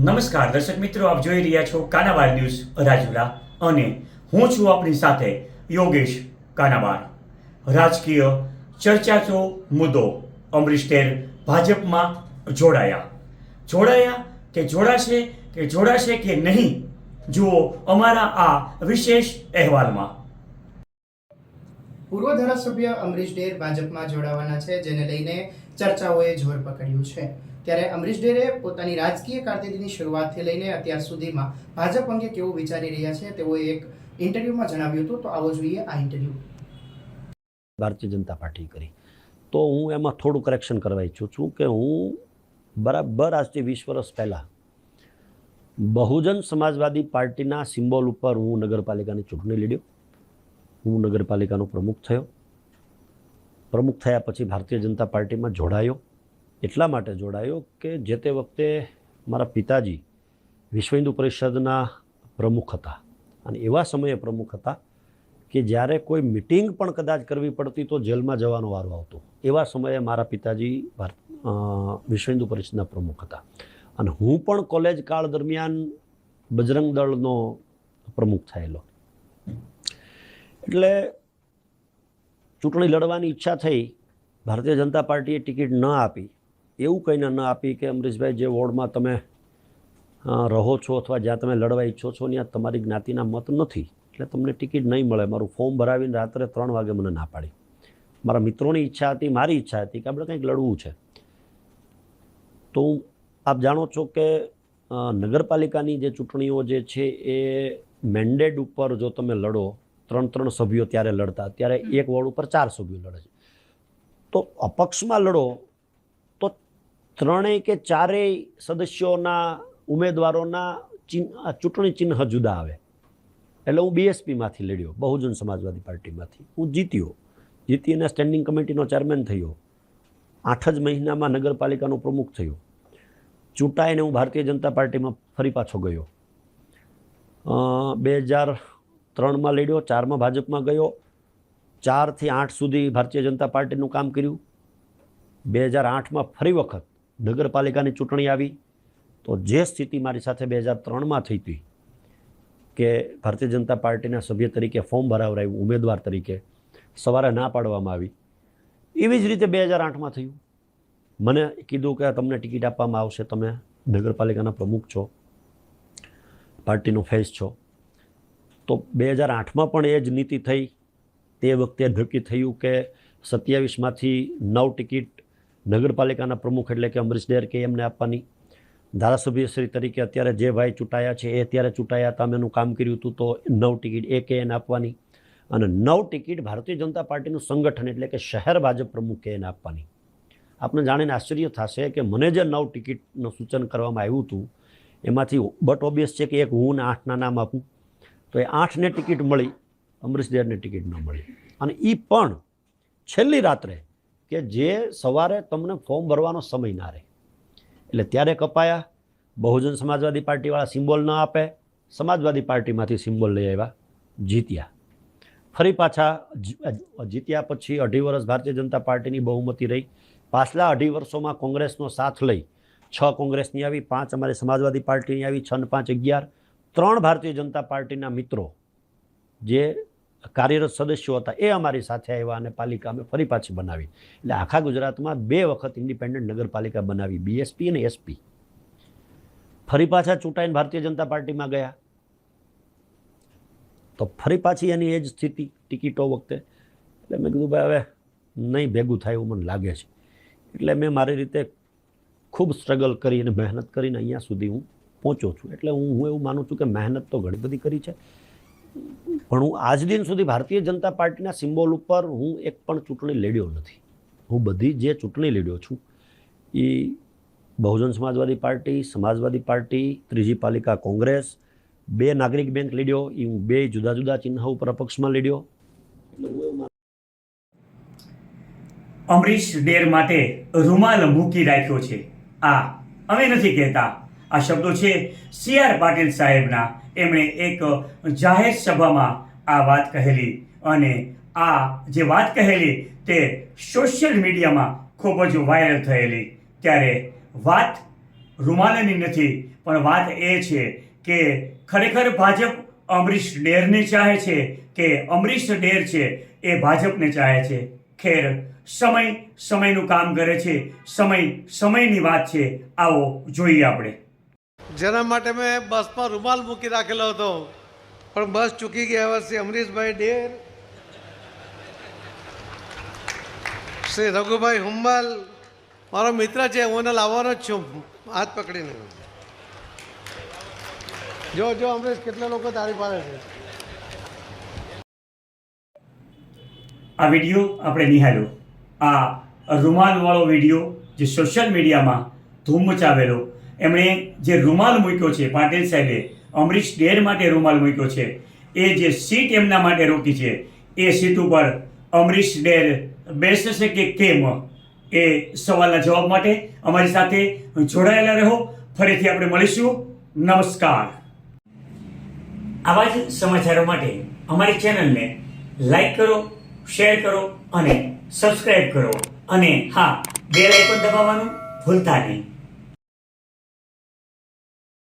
નમસ્કાર, દર્શક મિત્રો, આપ જોઈ રહ્યા છો કાનાબાર ન્યૂઝ રાજુલા અને હું છું આપણી સાથે યોગેશ કાનાબાર. રાજકીય ચર્ચાચો મુદ્દો અમરીશ તેર ભાજપમાં જોડાયા. જોડાયા કે જોડાશે કે જોડાશે કે નહીં, જુઓ અમારા આ વિશેષ અહેવાલમાં. પૂર્વ ધારાસભ્ય અમરીશ ડેર ભાજપમાં જોડાવાના છે, જેને લઈને ચર્ચાઓએ જોર પકડ્યું છે. ત્યારે અમરીશ ડેરે પોતાની રાજકીય કારકિર્દીની શરૂઆતથી લઈને અત્યાર સુધીમાં ભાજપ અંગે કેવું વિચારી રહ્યા છે, તેઓએ એક ઇન્ટરવ્યુમાં જણાવ્યું હતું. તો આવો જોઈએ આ ઇન્ટરવ્યુ. ભારતીય જનતા પાર્ટી કરી. તો હું એમાં થોડું કરેક્શન કરવા ઈચ્છું છું કે હું બરાબર આજથી વીસ વર્ષ પહેલાં બહુજન સમાજવાદી પાર્ટીના સિમ્બોલ ઉપર હું નગરપાલિકાની ચૂંટણી લડ્યો. હું નગરપાલિકાનો પ્રમુખ થયો. પ્રમુખ થયા પછી ભારતીય જનતા પાર્ટીમાં જોડાયો. એટલા માટે જોડાયો કે જે તે વખતે મારા પિતાજી વિશ્વ હિન્દુ પરિષદના પ્રમુખ હતા. અને એવા સમયે પ્રમુખ હતા કે જ્યારે કોઈ મિટિંગ પણ કદાચ કરવી પડતી તો જેલમાં જવાનો વારો આવતો. એવા સમયે મારા પિતાજી વિશ્વ હિન્દુ પરિષદના પ્રમુખ હતા. અને હું પણ કોલેજ કાળ દરમિયાન બજરંગ દળનો પ્રમુખ થયેલો. એટલે ચૂંટણી લડવાની ઈચ્છા થઈ, ભારતીય જનતા પાર્ટીએ ટિકિટ ન આપી એવું કહીને ન આપી કે અમરીશભાઈ જે વોર્ડમાં તમે રહો છો અથવા જ્યાં તમે લડવા ઈચ્છો છો ત્યાં તમારી જ્ઞાતિના મત નથી. એટલે તમને ટિકિટ નહીં મળે. મારું ફોર્મ ભરાવીને રાત્રે ત્રણ વાગે મને ના પાડી. મારા મિત્રોની ઈચ્છા હતી મારી ઈચ્છા હતી કે આપણે કંઈક લડવું છે. તો હું- આપ જાણો છો કે નગરપાલિકાની જે ચૂંટણીઓ જે છે એ મેન્ડેટ ઉપર જો તમે લડો ત્રણ ત્રણ સભ્યો ત્યારે લડતા. ત્યારે એક વોર્ડ ઉપર ચાર સભ્યો લડે છે. તો અપક્ષમાં લડો ત્રણેય કે ચારેય સદસ્યોના ઉમેદવારોના ચિહ્ન ચૂંટણી ચિહ્ન જુદા આવે. એટલે હું બીએસપીમાંથી લડ્યો, બહુજન સમાજવાદી પાર્ટીમાંથી. હું જીત્યો. જીતી અને સ્ટેન્ડિંગ કમિટીનો ચેરમેન થયો. આઠ જ મહિનામાં નગરપાલિકાનો પ્રમુખ થયો. ચૂંટાઈને હું ભારતીય જનતા પાર્ટીમાં ફરી પાછો ગયો. બે હજાર ત્રણમાં લડ્યો, ચારમાં ભાજપમાં ગયો. ચારથી આઠ સુધી ભારતીય જનતા પાર્ટીનું કામ કર્યું. બે હજાર આઠમાં ફરી વખત નગરપાલિકાની ચૂંટણી આવી, તો જે સ્થિતિ મારી સાથે બે હજાર ત્રણમાં થઈ હતી કે ભારતીય જનતા પાર્ટીના સભ્ય તરીકે ફોર્મ ભરાવરાયું, ઉમેદવાર તરીકે, સવારે ના પાડવામાં આવી. એવી જ રીતે બે હજાર આઠમાં થયું. મને કીધું કે તમને ટિકિટ આપવામાં આવશે, તમે નગરપાલિકાના પ્રમુખ છો, પાર્ટીનો ફેસ છો. તો બે હજાર આઠમાં પણ એ જ નીતિ થઈ. તે વખતે નક્કી થયું કે સત્યાવીસમાંથી નવ ટિકિટ નગરપાલિકાના પ્રમુખ એટલે કે અમરીશ ડેર કે એમને આપવાની. ધારાસભ્યશ્રી તરીકે અત્યારે જે ભાઈ ચૂંટાયા છે, એ અત્યારે ચૂંટાયા હતા અમે કામ કર્યું હતું, તો નવ ટિકિટ એ કે એને આપવાની. અને નવ ટિકિટ ભારતીય જનતા પાર્ટીનું સંગઠન એટલે કે શહેર ભાજપ પ્રમુખ એને આપવાની. આપને જાણીને આશ્ચર્ય થશે કે મને જે નવ ટિકિટનું સૂચન કરવામાં આવ્યું હતું, એમાંથી બટ ઓબ્વિયસ છે કે એક હું ને આઠના નામ આપું, તો એ આઠને ટિકિટ મળી, અમરીશ દેરને ટિકિટ ન મળી. અને એ પણ છેલ્લી રાત્રે કે જે સવારે તમને ફોર્મ ભરવાનો સમય ના રહે. એટલે ત્યારે કપાયા. બહુજન સમાજવાદી પાર્ટીવાળા સિમ્બોલ ન આપે. સમાજવાદી પાર્ટીમાંથી સિમ્બોલ લઈ આવ્યા. જીત્યા. ફરી પાછા જીત્યા પછી અઢી વર્ષ ભારતીય જનતા પાર્ટીની બહુમતી રહી. પાછલા અઢી વર્ષોમાં કોંગ્રેસનો સાથ લઈ છ કોંગ્રેસની આવી, પાંચ અમારી સમાજવાદી પાર્ટીની આવી, છ પાંચ અગિયાર. ત્રણ ભારતીય જનતા પાર્ટીના મિત્રો જે કાર્યરત સદસ્યો હતા, એ અમારી સાથે આવ્યા અને પાલિકા અમે ફરી પાછી બનાવી. એટલે આખા ગુજરાતમાં બે વખત ઇન્ડિપેન્ડન્ટ નગરપાલિકા બનાવી બીએસપી અને એસપી ફરી પાછા ચૂંટાઈને ભારતીય જનતા પાર્ટીમાં ગયા. તો ફરી પાછી એની એ જ સ્થિતિ, ટિકિટો વખતે. એટલે મેં કીધું, ભાઈ, હવે નહીં ભેગું થાય એવું મને લાગે છે. એટલે મેં મારી રીતે ખૂબ સ્ટ્રગલ કરી અને મહેનત કરીને અહીંયા સુધી હું પહોંચ્યો છું. એટલે હું હું એવું માનું છું કે મહેનત તો ઘણી બધી કરી છે. પણ હું આજ દિન સુધી ભારતીય જનતા પાર્ટીના સિમ્બોલ ઉપર હું એક પણ ચૂંટણી લડ્યો નથી. હું બધી જે ચૂંટણી લડ્યો છું, એ બહુજન સમાજવાદી પાર્ટી સમાજવાદી પાર્ટી, ત્રીજી પાલિકા કોંગ્રેસ, બે નાગરિક બેંક લડ્યો, એ હું બે જુદા જુદા ચિહ્ન ઉપર અપક્ષમાં લડ્યો. અમરીશ ડેર માટે રૂમાલ મૂકી રાખ્યો છે. આ અમે નથી કહેતા. આ શબ્દો છે સી આર પાટીલ સાહેબના. એમણે એક જાહેર સભામાં આ વાત કહેલી અને આ જે વાત કહેલી તે સોશિયલ મીડિયામાં ખૂબ જ વાયરલ થયેલી. ત્યારે વાત રૂમાલની નથી, પણ વાત એ છે કે ખરેખર ભાજપ અમરીશ ડેરને ચાહે છે કે અમરીશ ડેર છે એ ભાજપને ચાહે છે? ખેર, સમય, સમયનું કામ કરે છે, સમય, સમયની વાત છે. આવો જોઈએ આપણે. જેના માટે મેં બસમાં રૂમાલ મૂકી રાખેલો હતો. પણ બસ ચૂકી ગયા હવે શ્રી અમરીશભાઈ ડેર, શ્રી રઘુભાઈ હુંબલ, મારો મિત્ર છે, હું એને લાવવાનો જ છું, હાથ પકડીને. જો જો, અમરીશ, કેટલા લોકો તારી પાડે છે? આ વીડિયો આપણે નિહાળ્યો. આ રૂમાલવાળો વીડિયો જે સોશિયલ મીડિયામાં ધૂમ મચાવેલો એમણે જે રૂમાલ મૂક્યો છે પાટીલ સાહેબે, અમરીશ ડેર માટે રૂમાલ મૂક્યો છે, એ જે સીટ એમના માટે રોકી છે, એ સીટ ઉપર અમરીશ ડેર બેસશે કે કેમ? એ સવાલના જવાબ માટે અમારી સાથે જોડાયેલા રહો. ફરીથી આપણે મળીશું. નમસ્કાર. આવા જ સમાચારો માટે અમારી ચેનલને લાઈક કરો, શેર કરો અને સબસ્ક્રાઇબ કરો. અને હા, બેલ પણ દબાવવાનું ભૂલતા નહીં.